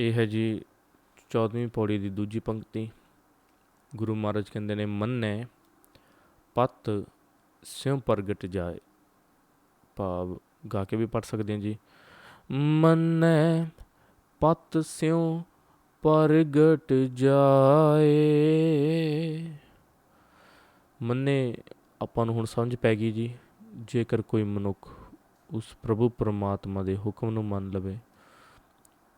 ਇਹ ਹੈ ਜੀ 14ਵੀਂ ਪੌੜੀ ਦੀ ਦੂਜੀ ਪੰਕਤੀ। ਗੁਰੂ ਮਹਾਰਾਜ ਕਹਿੰਦੇ ਨੇ, ਮੰਨੈ, ਪਤ ਸਿਉ ਪ੍ਰਗਟ ਜਾਏ। ਭਾਵ ਗਾ ਕੇ ਵੀ ਪੜ ਸਕਦੇ ਹਾਂ ਜੀ। ਮੰਨੈ, ਪਤ ਸਿਉ ਪ੍ਰਗਟ ਜਾਏ। ਮੰਨੇ, ਆਪਾਂ ਨੂੰ ਹੁਣ ਸਮਝ ਪੈ ਗਈ ਜੀ। ਜੇਕਰ ਕੋਈ ਮਨੁੱਖ ਉਸ ਪ੍ਰਭੂ ਪਰਮਾਤਮਾ ਦੇ ਹੁਕਮ ਨੂੰ ਮੰਨ ਲਵੇ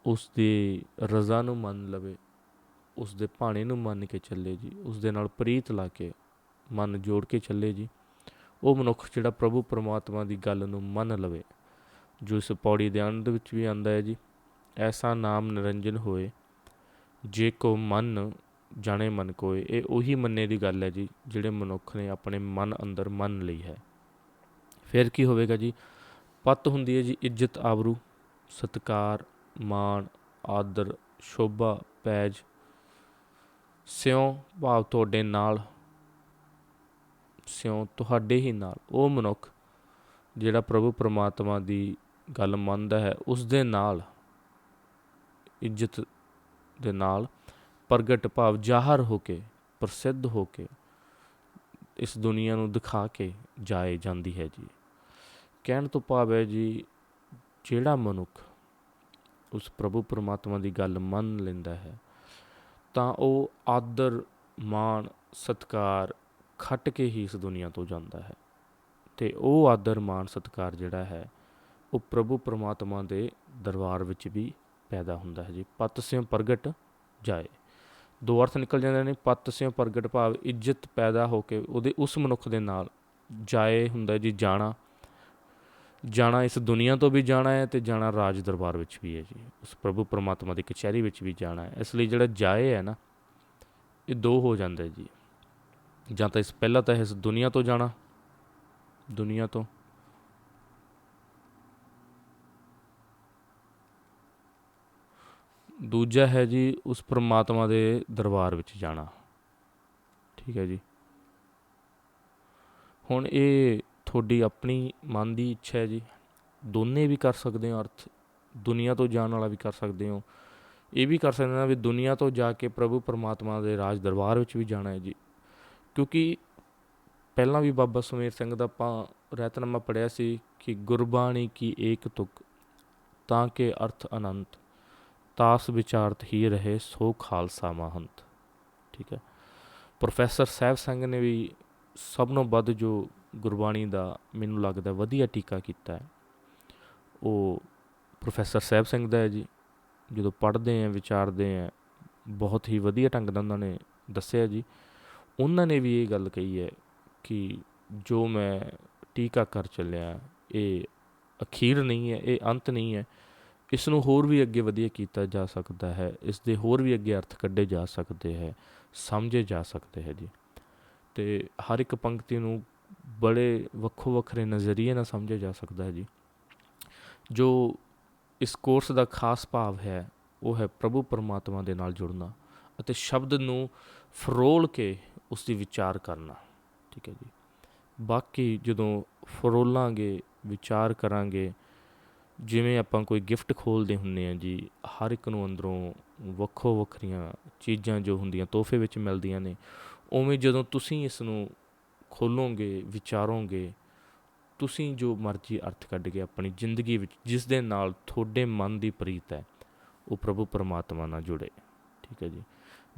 ਉਸ ਦੀ ਰਜ਼ਾ ਨੂੰ ਮੰਨ ਲਵੇ ਉਸ ਦੇ ਭਾਣੇ ਨੂੰ ਮੰਨ ਕੇ ਚੱਲੇ ਜੀ ਉਸ ਦੇ ਨਾਲ ਪ੍ਰੀਤ ਲਾ ਕੇ ਮਨ ਜੋੜ ਕੇ ਚੱਲੇ ਜੀ। ਉਹ ਮਨੁੱਖ ਜਿਹੜਾ ਪ੍ਰਭੂ ਪਰਮਾਤਮਾ ਦੀ ਗੱਲ ਨੂੰ ਮੰਨ ਲਵੇ, ਜੋ ਇਸ ਪੌੜੀ ਦੇ ਅੰਤ ਵਿੱਚ ਵੀ ਆਂਦਾ ਹੈ ਜੀ, ਐਸਾ ਨਾਮ ਨਿਰੰਜਨ ਹੋਏ, ਜੇ ਕੋ ਮਨ ਜਾਣੇ ਮਨ ਕੋਏ, ਇਹ ਉਹੀ ਮੰਨੇ ਦੀ ਗੱਲ ਹੈ ਜੀ, ਜਿਹੜੇ ਮਨੁੱਖ ਨੇ ਆਪਣੇ ਮਨ ਅੰਦਰ ਮੰਨ ਲਈ ਹੈ। ਫਿਰ ਕੀ ਹੋਵੇਗਾ ਜੀ? ਪਤ ਹੁੰਦੀ ਹੈ ਜੀ, ਇੱਜ਼ਤ ਆਬਰੂ ਸਤਕਾਰ ਮਾਣ, ਆਦਰ, ਸ਼ੋਭਾ, ਪੈਜ। ਸਿਉ ਭਾਵ ਤੁਹਾਡੇ ਨਾਲ, ਸਿਉ ਤੁਹਾਡੇ ਹੀ ਨਾਲ। ਉਹ ਮਨੁੱਖ ਜਿਹੜਾ ਪ੍ਰਭੂ ਪਰਮਾਤਮਾ ਦੀ ਗੱਲ ਮੰਨਦਾ ਹੈ ਉਸ ਦੇ ਨਾਲ, ਇੱਜ਼ਤ ਦੇ ਨਾਲ ਪ੍ਰਗਟ ਭਾਵ ਜ਼ਾਹਰ ਹੋ ਕੇ, ਪ੍ਰਸਿੱਧ ਹੋ ਕੇ, ਇਸ ਦੁਨੀਆ ਨੂੰ ਦਿਖਾ ਕੇ ਜਾਏ ਜਾਂਦੀ ਹੈ ਜੀ। ਕਹਿਣ ਤੋਂ ਭਾਵ ਹੈ ਜੀ, ਜਿਹੜਾ ਮਨੁੱਖ ਉਸ ਪ੍ਰਭੂ ਪਰਮਾਤਮਾ ਦੀ ਗੱਲ ਮੰਨ ਲੈਂਦਾ ਹੈ, ਤਾਂ ਉਹ ਆਦਰ, ਮਾਣ, ਸਤਕਾਰ ਖੱਟ ਕੇ ਹੀ ਇਸ ਦੁਨੀਆ ਤੋਂ ਜਾਂਦਾ ਹੈ। ਤੇ ਉਹ ਆਦਰ, ਮਾਣ, ਸਤਕਾਰ ਜਿਹੜਾ ਹੈ, ਉਹ ਪ੍ਰਭੂ ਪਰਮਾਤਮਾ ਦੇ ਦਰਬਾਰ ਵਿੱਚ ਵੀ ਪੈਦਾ ਹੁੰਦਾ ਹੈ। ਜੀ ਪਤ ਸਿਉ ਪ੍ਰਗਟ ਜਾਏ, ਦੋ ਅਰਥ ਨਿਕਲ ਜਾਂਦੇ ਨੇ, ਪਤ ਸਿਉ ਪ੍ਰਗਟ ਭਾਵ ਇੱਜ਼ਤ ਪੈਦਾ ਹੋ ਕੇ ਉਹਦੇ ਉਸ ਮਨੁੱਖ ਦੇ ਨਾਲ ਜਾਏ ਹੁੰਦਾ ਜੀ ਜਾਣਾ ਜਾਣਾ ਇਸ ਦੁਨੀਆ ਤੋਂ ਵੀ ਜਾਣਾ ਹੈ ਤੇ ਜਾਣਾ ਰਾਜ ਦਰਬਾਰ ਵਿੱਚ ਵੀ ਹੈ ਜੀ। ਉਸ ਪ੍ਰਭੂ ਪਰਮਾਤਮਾ ਦੀ ਕਚਹਿਰੀ ਵਿੱਚ ਵੀ ਜਾਣਾ ਹੈ। ਇਸ ਲਈ ਜਿਹੜਾ ਜਾਏ ਹੈ ਨਾ, ਇਹ ਦੋ ਹੋ ਜਾਂਦਾ ਜੀ। ਜਾਂ ਤਾਂ ਇਸ ਪਹਿਲਾਂ ਤਾਂ ਇਸ ਦੁਨੀਆ ਤੋਂ ਜਾਣਾ, ਦੁਨੀਆ ਤੋਂ। ਦੂਜਾ ਹੈ ਜੀ ਉਸ ਪਰਮਾਤਮਾ ਦੇ ਦਰਬਾਰ ਵਿੱਚ ਜਾਣਾ। ਠੀਕ ਹੈ ਜੀ। ਹੁਣ ਇਹ ਤੁਹਾਡੀ ਆਪਣੀ ਮਨ ਦੀ ਇੱਛਾ ਹੈ ਜੀ। ਦੋਨੇ ਵੀ ਕਰ ਸਕਦੇ ਹੋ ਅਰਥ। ਦੁਨੀਆ ਤੋਂ ਜਾਣ ਵਾਲਾ ਵੀ ਕਰ ਸਕਦੇ ਹੋ। ਇਹ ਵੀ ਕਰ ਸਕਦੇ ਹੋ ਵੀ ਦੁਨੀਆ ਤੋਂ ਜਾ ਕੇ ਪ੍ਰਭੂ ਪਰਮਾਤਮਾ ਦੇ ਰਾਜ ਦਰਬਾਰ ਵਿੱਚ ਵੀ ਜਾਣਾ ਹੈ ਜੀ। ਕਿਉਂਕਿ ਪਹਿਲਾਂ ਵੀ ਬਾਬਾ ਸੁਮੇਰ ਸਿੰਘ ਦਾ ਆਪਾਂ ਰਹਿਤਨਾਮਾ ਪੜਿਆ ਸੀ ਕਿ ਗੁਰਬਾਣੀ ਕੀ ਏਕ ਤੁਕ, ਤਾਂ ਕਿ ਅਰਥ ਅਨੰਤ, ਤਾਸ ਵਿਚਾਰਤ ਹੀ ਰਹੇ ਸੋ ਖਾਲਸਾ ਮਹੰਤ। ਠੀਕ ਹੈ। ਪ੍ਰੋਫੈਸਰ ਸਾਹਿਬ ਸਿੰਘ ਨੇ ਵੀ ਸਭ ਨੂੰ ਵੱਧ ਜੋ ਗੁਰਬਾਣੀ ਦਾ ਮੈਨੂੰ ਲੱਗਦਾ ਵਧੀਆ ਟੀਕਾ ਕੀਤਾ ਹੈ। ਉਹ ਪ੍ਰੋਫੈਸਰ ਸਾਹਿਬ ਸਿੰਘ ਦਾ ਹੈ ਜੀ। ਜਦੋਂ ਪੜ੍ਹਦੇ ਆ ਵਿਚਾਰਦੇ ਆ ਬਹੁਤ ਹੀ ਵਧੀਆ ਢੰਗ ਨਾਲ ਉਹਨਾਂ ਨੇ ਦੱਸਿਆ ਜੀ। ਉਹਨਾਂ ਨੇ ਵੀ ਇਹ ਗੱਲ ਕਹੀ ਹੈ ਕਿ ਜੋ ਮੈਂ ਟੀਕਾ ਕਰ ਚੱਲਿਆ, ਇਹ ਅਖੀਰ ਨਹੀਂ ਹੈ, ਇਹ ਅੰਤ ਨਹੀਂ ਹੈ। ਇਸ ਨੂੰ ਹੋਰ ਵੀ ਅੱਗੇ ਵਧੀਆ ਕੀਤਾ ਜਾ ਸਕਦਾ ਹੈ। ਇਸ ਦੇ ਹੋਰ ਵੀ ਅੱਗੇ ਅਰਥ ਕੱਢੇ ਜਾ ਸਕਦੇ ਹੈ, ਸਮਝੇ ਜਾ ਸਕਦੇ ਹੈ ਜੀ। ਤੇ ਹਰ ਇੱਕ ਪੰਕਤੀ ਨੂੰ ਬੜੇ ਵੱਖੋ ਵੱਖਰੇ ਨਜ਼ਰੀਏ ਨਾਲ ਸਮਝਿਆ ਜਾ ਸਕਦਾ ਹੈ ਜੀ। ਜੋ ਇਸ ਕੋਰਸ ਦਾ ਖਾਸ ਭਾਵ ਹੈ, ਉਹ ਹੈ ਪ੍ਰਭੂ ਪਰਮਾਤਮਾ ਦੇ ਨਾਲ ਜੁੜਨਾ ਅਤੇ ਸ਼ਬਦ ਨੂੰ ਫਰੋਲ ਕੇ ਉਸ ਦੀ ਵਿਚਾਰ ਕਰਨਾ। ਠੀਕ ਹੈ ਜੀ। ਬਾਕੀ ਜਦੋਂ ਫਰੋਲਾਂਗੇ, ਵਿਚਾਰ ਕਰਾਂਗੇ, ਜਿਵੇਂ ਆਪਾਂ ਕੋਈ ਗਿਫਟ ਖੋਲਦੇ ਹੁੰਨੇ ਆ ਜੀ, ਹਰ ਇੱਕ ਨੂੰ ਅੰਦਰੋਂ ਵੱਖੋ ਵੱਖਰੀਆਂ ਚੀਜ਼ਾਂ ਜੋ ਹੁੰਦੀਆਂ, ਤੋਹਫੇ ਵਿੱਚ ਮਿਲਦੀਆਂ ਨੇ, ਉਵੇਂ ਜਦੋਂ ਤੁਸੀਂ ਇਸ ਨੂੰ ਖੋਲੋਗੇ, ਵਿਚਾਰੋਗੇ, ਤੁਸੀਂ ਜੋ ਮਰਜ਼ੀ ਅਰਥ ਕੱਢ ਕੇ ਆਪਣੀ ਜ਼ਿੰਦਗੀ ਵਿੱਚ, ਜਿਸ ਦੇ ਨਾਲ ਤੁਹਾਡੇ ਮਨ ਦੀ ਪ੍ਰੀਤ ਹੈ, ਉਹ ਪ੍ਰਭੂ ਪਰਮਾਤਮਾ ਨਾਲ ਜੁੜੇ। ਠੀਕ ਹੈ ਜੀ?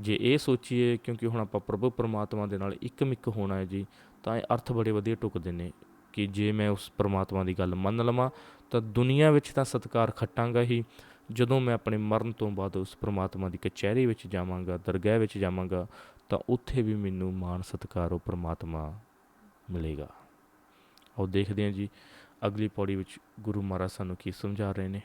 ਜੇ ਇਹ ਸੋਚੀਏ, ਕਿਉਂਕਿ ਹੁਣ ਆਪਾਂ ਪ੍ਰਭੂ ਪਰਮਾਤਮਾ ਦੇ ਨਾਲ ਇੱਕ ਮਿੱਕ ਹੋਣਾ ਹੈ ਜੀ, ਤਾਂ ਇਹ ਅਰਥ ਬੜੇ ਵਧੀਆ ਟੁਕਦੇ ਨੇ ਕਿ ਜੇ ਮੈਂ ਉਸ ਪਰਮਾਤਮਾ ਦੀ ਗੱਲ ਮੰਨ ਲਵਾਂ, ਤਾਂ ਦੁਨੀਆ ਵਿੱਚ ਤਾਂ ਸਤਕਾਰ ਖੱਟਾਂਗਾ ਹੀ। ਜਦੋਂ ਮੈਂ ਆਪਣੇ ਮਰਨ ਤੋਂ ਬਾਅਦ ਉਸ ਪਰਮਾਤਮਾ ਦੀ ਕਚਹਿਰੀ ਵਿੱਚ ਜਾਵਾਂਗਾ, ਦਰਗਾਹ ਵਿੱਚ ਜਾਵਾਂਗਾ ਤਾਂ ਉੱਥੇ ਵੀ ਮੈਨੂੰ ਮਾਣ ਸਤਿਕਾਰ ਉਹ ਪਰਮਾਤਮਾ ਮਿਲੇਗਾ। ਆਓ ਦੇਖਦੇ ਹਾਂ ਜੀ ਅਗਲੀ ਪੌੜੀ ਵਿੱਚ ਗੁਰੂ ਮਹਾਰਾਜ ਸਾਨੂੰ ਕੀ ਸਮਝਾ ਰਹੇ ਨੇ।